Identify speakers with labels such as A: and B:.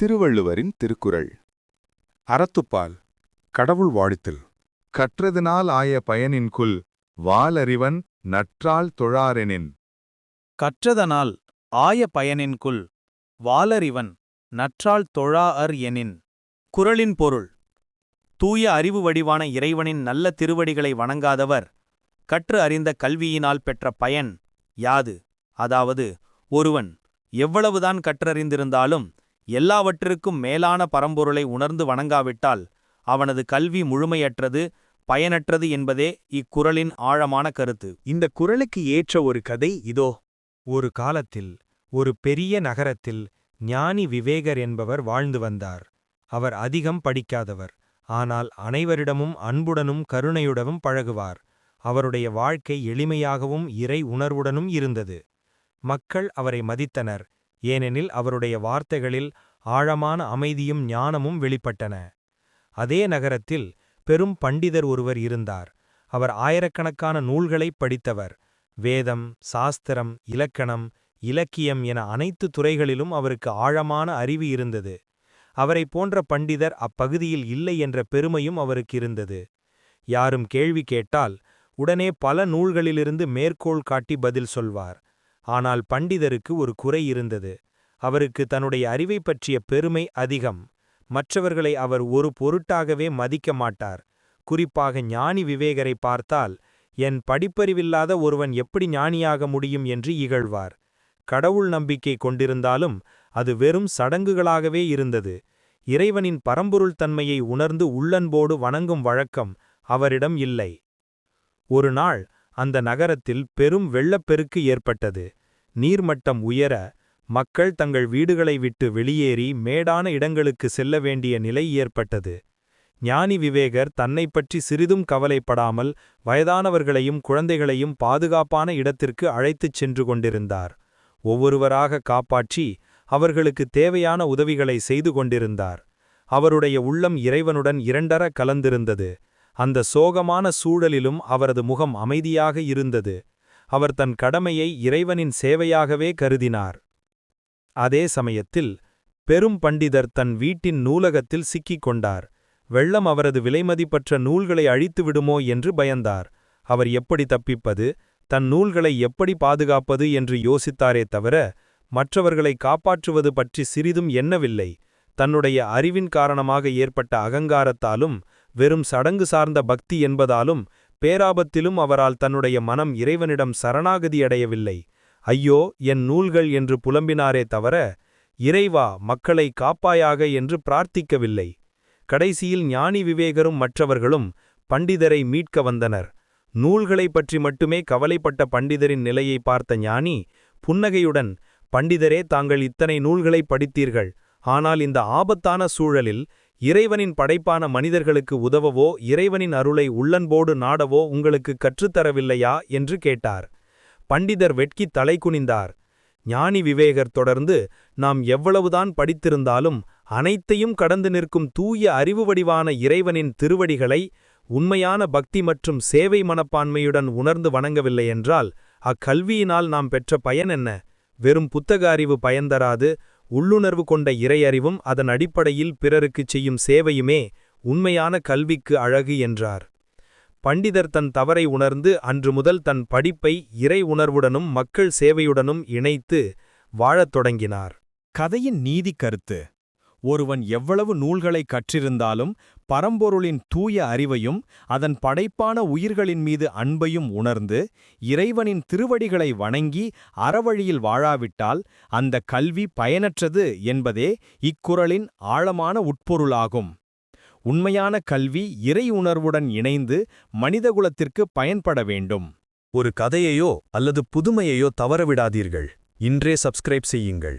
A: திருவள்ளுவரின் திருக்குறள்.
B: அறத்துப்பால் கடவுள் வாழ்த்தில்.
A: கற்றதனால் ஆய பயனின்குள் வாலறிவன் நற்றால் தொழாரெனின்.
C: கற்றதனால் ஆய பயனின்குள் வாலறிவன் நற்றால் தொழா அர் எனின். குறளின் பொருள் தூய அறிவு வடிவான இறைவனின் நல்ல திருவடிகளை வணங்காதவர் கற்று அறிந்த கல்வியினால் பெற்ற பயன் யாது? அதாவது ஒருவன் எவ்வளவுதான் கற்றறிந்திருந்தாலும் எல்லாவற்றிற்கும் மேலான பரம்பொருளை உணர்ந்து வணங்காவிட்டால் அவனது கல்வி முழுமையற்றது பயனற்றது என்பதே இக்குறளின் ஆழமான கருத்து.
D: இந்த குறளுக்கு ஏற்ற ஒரு கதை இதோ. ஒரு காலத்தில் ஒரு பெரிய நகரத்தில் ஞானி விவேகர் என்பவர் வாழ்ந்து வந்தார். அவர் அதிகம் படிக்காதவர் ஆனால் அனைவரிடமும் அன்புடனும் கருணையுடனும் பழகுவார். அவருடைய வாழ்க்கை எளிமையாகவும் இறை உணர்வுடனும் இருந்தது. மக்கள் அவரை மதித்தனர். ஏனெனில் அவருடைய வார்த்தைகளில் ஆழமான அமைதியும் ஞானமும் வெளிப்பட்டன. அதே நகரத்தில் பெரும் பண்டிதர் ஒருவர் இருந்தார். அவர் ஆயிரக்கணக்கான நூல்களைப் படித்தவர். வேதம் சாஸ்திரம் இலக்கணம் இலக்கியம் என அனைத்து துறைகளிலும் அவருக்கு ஆழமான அறிவு இருந்தது. அவரைப் போன்ற பண்டிதர் அப்பகுதியில் இல்லை என்ற பெருமையும் அவருக்கு இருந்தது. யாரும் கேள்வி கேட்டால் உடனே பல நூல்களிலிருந்து மேற்கோள் காட்டி பதில் சொல்வார். ஆனால் பண்டிதருக்கு ஒரு குறை இருந்தது. அவருக்கு தன்னுடைய அறிவைப் பற்றிய பெருமை அதிகம். மற்றவர்களை அவர் ஒரு பொருட்டாகவே மதிக்க மாட்டார். குறிப்பாக ஞானி விவேகரை பார்த்தால் என் படிப்பறிவில்லாத ஒருவன் எப்படி ஞானியாக முடியும் என்று இகழ்வார். கடவுள் நம்பிக்கை கொண்டிருந்தாலும் அது வெறும் சடங்குகளாகவே இருந்தது. இறைவனின் பரம்பொருள் தன்மையை உணர்ந்து உள்ளன்போடு வணங்கும் வழக்கம் அவரிடம் இல்லை. ஒரு நாள் அந்த நகரத்தில் பெரும் வெள்ளப்பெருக்கு ஏற்பட்டது. நீர்மட்டம் உயர மக்கள் தங்கள் வீடுகளை விட்டு வெளியேறி மேடான இடங்களுக்கு செல்ல வேண்டிய நிலை ஏற்பட்டது. ஞானி விவேகர் தன்னைப் பற்றி சிறிதும் கவலைப்படாமல் வயதானவர்களையும் குழந்தைகளையும் பாதுகாப்பான இடத்திற்கு அழைத்துச் சென்று கொண்டிருந்தார். ஒவ்வொருவராக காப்பாற்றி அவர்களுக்கு தேவையான உதவிகளை செய்து கொண்டிருந்தார். அவருடைய உள்ளம் இறைவனுடன் இரண்டர கலந்திருந்தது. அந்த சோகமான சூழலிலும் அவரது முகம் அமைதியாக இருந்தது. அவர் தன் கடமையை இறைவனின் சேவையாகவே கருதினார். அதே சமயத்தில் பெரும் பண்டிதர் தன் வீட்டின் நூலகத்தில் சிக்கிக் கொண்டார். வெள்ளம் அவரது விலைமதிப்பற்ற நூல்களை அழித்து விடுமோ என்று பயந்தார். அவர் எப்படி தப்பிப்பது தன் நூல்களை எப்படி பாதுகாப்பது என்று யோசித்தாரே தவிர மற்றவர்களை காப்பாற்றுவது பற்றி சிறிதும் எண்ணவில்லை. தன்னுடைய அறிவின் காரணமாக ஏற்பட்ட அகங்காரத்தாலும் வெறும் சடங்கு சார்ந்த பக்தி என்பதாலும் பேராபத்திலும் அவரால் தன்னுடைய மனம் இறைவனிடம் சரணாகதியடையவில்லை. ஐயோ என் நூல்கள் என்று புலம்பினாரே தவிர இறைவா மக்களை காப்பாயாக என்று பிரார்த்திக்கவில்லை. கடைசியில் ஞானி விவேகரும் மற்றவர்களும் பண்டிதரை மீட்க வந்தனர். நூல்களை பற்றி மட்டுமே கவலைப்பட்ட பண்டிதரின் நிலையை பார்த்த ஞானி புன்னகையுடன் பண்டிதரே தாங்கள் இத்தனை நூல்களை படித்தீர்கள். ஆனால் இந்த ஆபத்தான சூழலில் இறைவனின் படைப்பான மனிதர்களுக்கு உதவவோ இறைவனின் அருளை உள்ளன்போடு நாடவோ உங்களுக்கு கற்றுத்தரவில்லையா? என்று கேட்டார். பண்டிதர் வெட்கி தலை குனிந்தார். ஞானி விவேகர் தொடர்ந்து நாம் எவ்வளவுதான் படித்திருந்தாலும் அனைத்தையும் கடந்து நிற்கும் தூய அறிவு வடிவான இறைவனின் திருவடிகளை உண்மையான பக்தி மற்றும் சேவை மனப்பான்மையுடன் உணர்ந்து வணங்கவில்லை என்றால் அக்கல்வியினால் நாம் பெற்ற பயன் என்ன? வெறும் புத்தக அறிவு பயன்தராது உள்ளுணர்வு கொண்ட இறையறிவும் அதன் அடிப்படையில் பிறருக்குச் செய்யும் சேவையுமே உண்மையான கல்விக்கு அழகு என்றார். பண்டிதர் தன் தவறை உணர்ந்து அன்று முதல் தன் படிப்பை இறை உணர்வுடனும் மக்கள் சேவையுடனும் இணைத்து வாழத் தொடங்கினார்.
E: கதையின் நீதி கருத்து. ஒருவன் எவ்வளவு நூல்களை கற்றிருந்தாலும் பரம்பொருளின் தூய அறிவையும் அதன் படைப்பான உயிர்களின் மீது அன்பையும் உணர்ந்து இறைவனின் திருவடிகளை வணங்கி அறவழியில் வாழாவிட்டால் அந்த கல்வி பயனற்றது என்பதே இக்குறளின் ஆழமான உட்பொருளாகும். உண்மையான கல்வி இறை உணர்வுடன் இணைந்து மனிதகுலத்திற்கு பயன்பட வேண்டும்.
D: ஒரு கதையையோ அல்லது புதுமையையோ தவறவிடாதீர்கள். இன்றே சப்ஸ்கிரைப் செய்யுங்கள்.